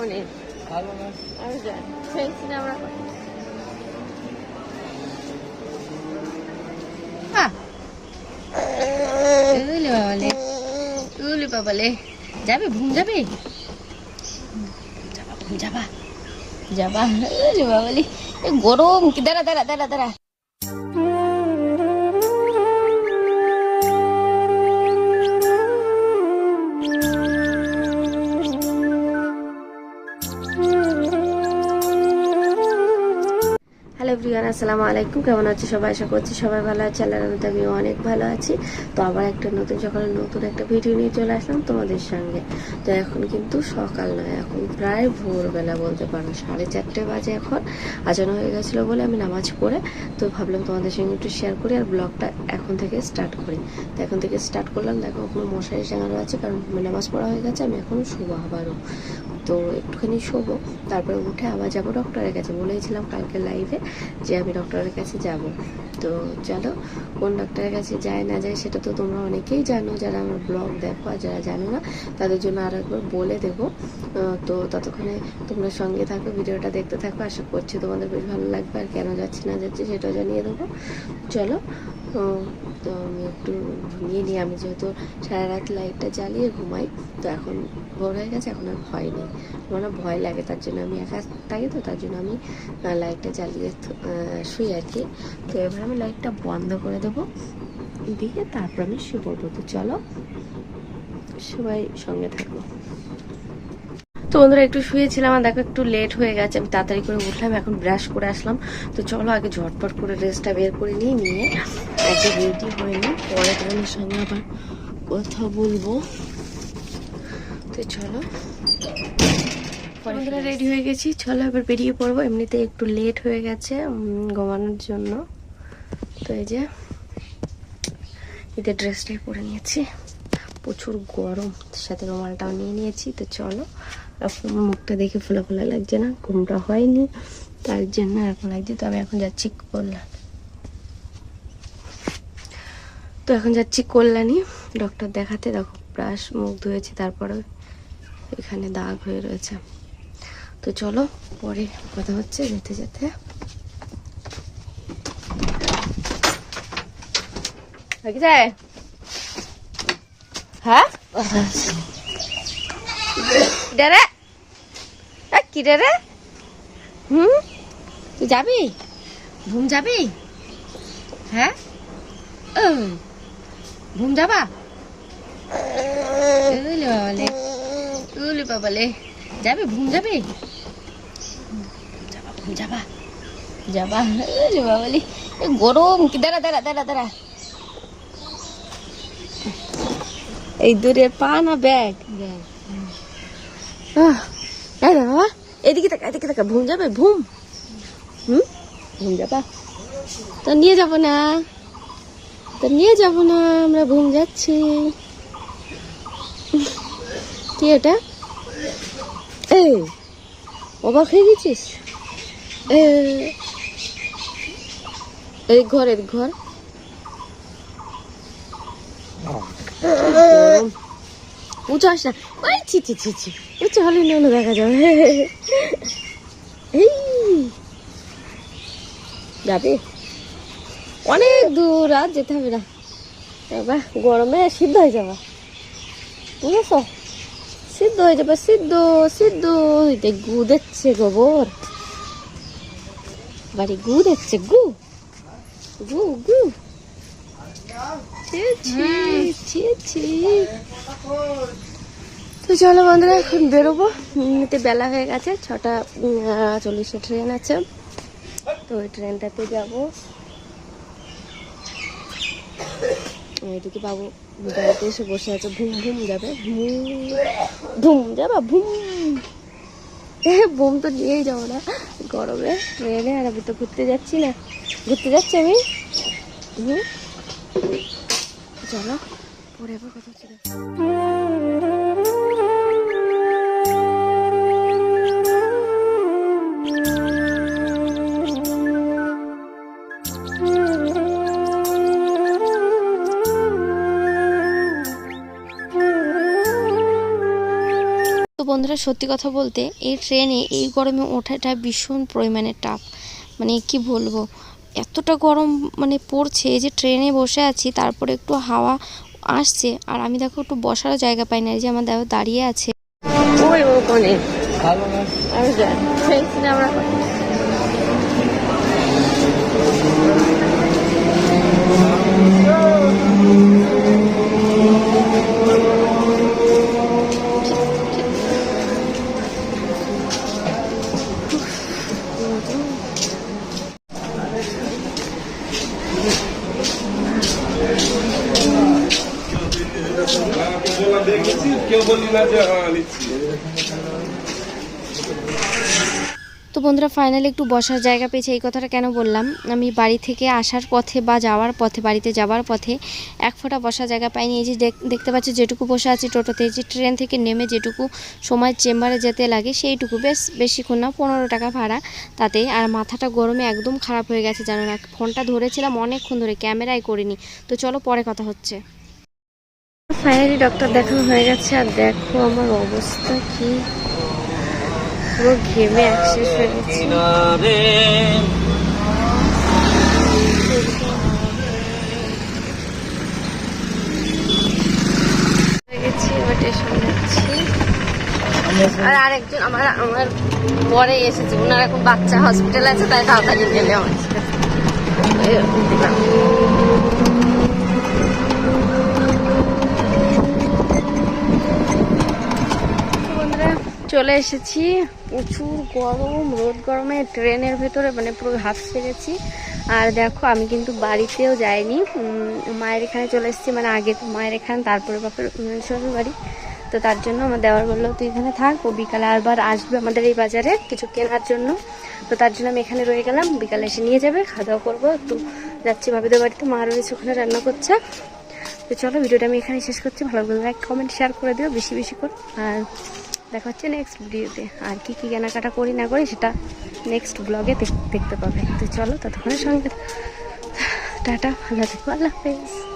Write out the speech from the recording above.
অনেক ভালো না ফেলছি না আমরা যাবে, ঘুম যাবে? যাবা বাবালে গরম, দাঁড়া দাঁড়া দাঁড়া দাঁড়া। হ্যালো প্রিয়ান আসসালামু আলাইকুম। কেমন আছো সবাই? আশা করছি সবাই ভালো আছে। আল্লাহর রহমতে আমিও অনেক ভালো আছি। তো আবার একটা নতুন সকালে নতুন একটা ভিডিও নিয়ে চলে আসলাম তোমাদের সঙ্গে। তো এখন কিন্তু সকাল নয়, এখন প্রায় ভোরবেলা বলতে পারো, সাড়ে চারটে বাজে এখন। আজানো হয়ে গেছিল বলে আমি নামাজ পড়ে, তো ভাবলাম তোমাদের সঙ্গে একটু শেয়ার করি আর ব্লগটা এখন থেকে স্টার্ট করি। তো এখন থেকে স্টার্ট করলাম। দেখো কোনো মশারি টাঙানো আছে, কারণ নামাজ পড়া হয়ে গেছে, আমি এখন শুবো আবারও। তো একটুখানি শোবো। তারপরে উঠে আবার যাব ডক্টরের কাছে। বলেছিলাম কালকে লাইভে যে আমি ডক্টরের কাছে যাব। তো চলো, কোন ডক্টরের কাছে যায় না যায় সেটা তো তোমরা অনেকেই জানো। যারা আমার ব্লগ দেখো আর যারা জানো না, তাদের জন্য আর একবার বলে দেবো। তো ততক্ষণে তোমরা সঙ্গে থাকো, ভিডিওটা দেখতে থাকো। আশা করছি তোমাদের বেশ ভালো লাগবে। আর কেন যাচ্ছে না যাচ্ছে সেটাও জানিয়ে দেবো। চলো তো আমি একটু ঘুমিয়ে নিই। আমি যেহেতু সারা রাত লাইটটা জ্বালিয়ে ঘুমাই, তো এখন ভোর হয়ে গেছে, এখন আর ভয় নেই। আমার না ভয় লাগে, তার জন্য আমি একা থাকি তো, তার জন্য আমি লাইটটা জ্বালিয়ে শুই আর কি। তো এবার আমি লাইটটা বন্ধ করে দেবো, দিয়ে তারপর আমি শুয়ে পড়ব। তো চলো, সবাই সঙ্গে থাকো। তো বন্ধুরা, একটু শুয়েছিলাম আর দেখো একটু লেট হয়ে গেছে। আমি তাড়াতাড়ি করে উঠলাম, এখন ব্রাশ করে আসলাম। তো চলো আগে ঝটপট করে ড্রেসটা বের করে নিই, নিয়ে আগে রেডি হয়ে নিই, পরে তোমাদের সঙ্গে আবার কথা বলব। তো চলো। বন্ধুরা রেডি হয়ে গেছি। চলো এবার বেরিয়ে পড়ব। এমনিতে একটু লেট হয়ে গেছে ঘুমানোর জন্য। তো এই যে ঈদের ড্রেসটাই পরে নিয়েছি। প্রচুর গরম সাথে রুমালটাও নিয়ে নিয়েছি। তো চলো এখন আমার মুখটা দেখে ফোলা ফোলা লাগছে না ঘুমটা হয়নি তার জন্য এখন লাগছে। তো আমি এখন যাচ্ছি কল্যাণ। তো এখন যাচ্ছি কল্যাণী ডক্টর দেখাতে। দেখো ব্রাশ মুখ ধুয়েছি তারপরে এখানে দাগ হয়ে রয়েছে। তো চলো পরে কথা হচ্ছে যেতে যেতে। হ্যাঁ? ডেরে কি রে হুম? যাবি? ঘুম যাবি? হ্যাঁ? ঘুম যাবা? বাবালে উলে যাবে? ঘুম যাবে? যাবা ঘুম যাবা। যাবা উলে বাবালে। গরম কি দাঁড়া দাঁড়া দাঁড়া দাঁড়া। এই দূরের পা না ব্যাগ। আহ, এই রে বাবা এদিকে তাকা এদিকে তাকা ঘুম যাবে ঘুম। হুম? ঘুম যাবা? তো নিয়ে যাব না। তো নিয়ে যাব না আমরা ঘুম যাচ্ছি। কি এটা? এই অবাক হয়ে গেছিস? এই ঘর। এর ঘর উঁচু আস না। ওই ছি ছি ছি ছি। উঁচু হলে নলে দেখা যাবে। এই। যাবে? অনেক দূর আর যেতে হবে না। এবার গরমে সিদ্ধ হয়ে যাবে। বুঝেছ? সিদ্ধ হয়ে যাবে, সিদ্ধ সিদ্ধ। হইতে গু দেখছে গোবর। বাড়ি গু দেখছে, গু। গু গু। তো চলো বন্ধুরা, এখন বেরোবো। এমনিতে বেলা হয়ে গেছে, ছটা চল্লিশে ট্রেন আছে। তো ওই ট্রেনটাতে যাব। এদিকে বাবু গাড়িতে এসে বসে আছে, ভুম ভুম যাবে। ভুম ভুম যাবা, ভুম। বুম তো নিয়েই যাব না, গরমে। ট্রেনে আর আমি তো ঘুরতে যাচ্ছি না। ঘুরতে যাচ্ছি আমি? হুম? চলো, পরে কথা হচ্ছে তো বন্ধুরা, সত্যি কথা বলতে এই ট্রেনে এই গরমে ওঠাটা ভীষণ পরিমাণে টাফ মানে কি বলব? এতটা গরম মানে পড়ছে এই যে ট্রেনে বসে আছি তারপরে একটু হাওয়া আসছে। আর আমি দেখো একটু বসারও জায়গা পাই না যে আমার দেখো দাঁড়িয়ে আছে। ওই ওখানে আমি যাই। হ্যাঁ তো বন্ধুরা ফাইনালি একটু বসার জায়গা পেয়েছে, এই কথাটা কেন বললাম? আমি বাড়ি থেকে আসার পথে বা যাওয়ার পথে, বাড়িতে যাওয়ার পথে এক ফোঁটা বসার জায়গা পাইনি। এই যে দেখ- দেখতে পাচ্ছি যেটুকু বসে আছি টোটোতে যে ট্রেন থেকে নেমে যেটুকু সময় চেম্বারে যেতে লাগে, সেইটুকু বেশ, বেশিক্ষণ না, পনেরো টাকা ভাড়া তাতে। আর মাথাটা গরমে একদম খারাপ হয়ে গেছে, জানো না, ফোনটা ধরেছিলাম অনেকক্ষণ ধরে ক্যামেরায় করিনি। তো চলো, পরে কথা হচ্ছে। ফাইনালি ডক্টর দেখানো হয়ে গেছে। আর দেখো আমার অবস্থা কি। পুরো ঘেমে অ্যাক্সেস হয়ে গেছে আর আরেকজন আমার আমার পরে এসেছে। ওনার এখন বাচ্চা হসপিটাল আছে, তাই তাড়াতাড়ি গেলে আমার সাথে। এরকম দিলাম। বন্ধুরা চলে এসেছি। প্রচুর গরম, রোদ গরমে ট্রেনের ভেতরে মানে পুরো হাফসে গেছি আর দেখো, আমি কিন্তু বাড়িতেও যাইনি। মায়ের এখানে চলে এসেছি মানে আগে তো মায়ের এখানে, তারপরে বাপের শ্বশুর বাড়ি। তো তার জন্য আমার দেওয়ার বলল, তুই এখানে থাক, ও বিকালে আরবার আসবে আমাদের এই বাজারে কিছু কেনার জন্য। তো তার জন্য আমি এখানে রয়ে গেলাম, বিকালে এসে নিয়ে যাবে খাওয়া দাওয়া করব তো যাচ্ছি ভাবিদের বাড়িতে, মা রয়েছে ওখানে রান্না করছে। তো চলো, ভিডিওটা আমি এখানে শেষ করছি। ভালো করে লাইক কমেন্ট শেয়ার করে দিও, বেশি বেশি করে। আর দেখা হচ্ছে নেক্সট ভিডিওতে। আর কি কী কেনাকাটা করি না করি সেটা নেক্সট ব্লগে দেখতে পাবে। তো চলো ততক্ষণের সঙ্গে টাটা ভালো থেকো আল্লাহ হাফেজ।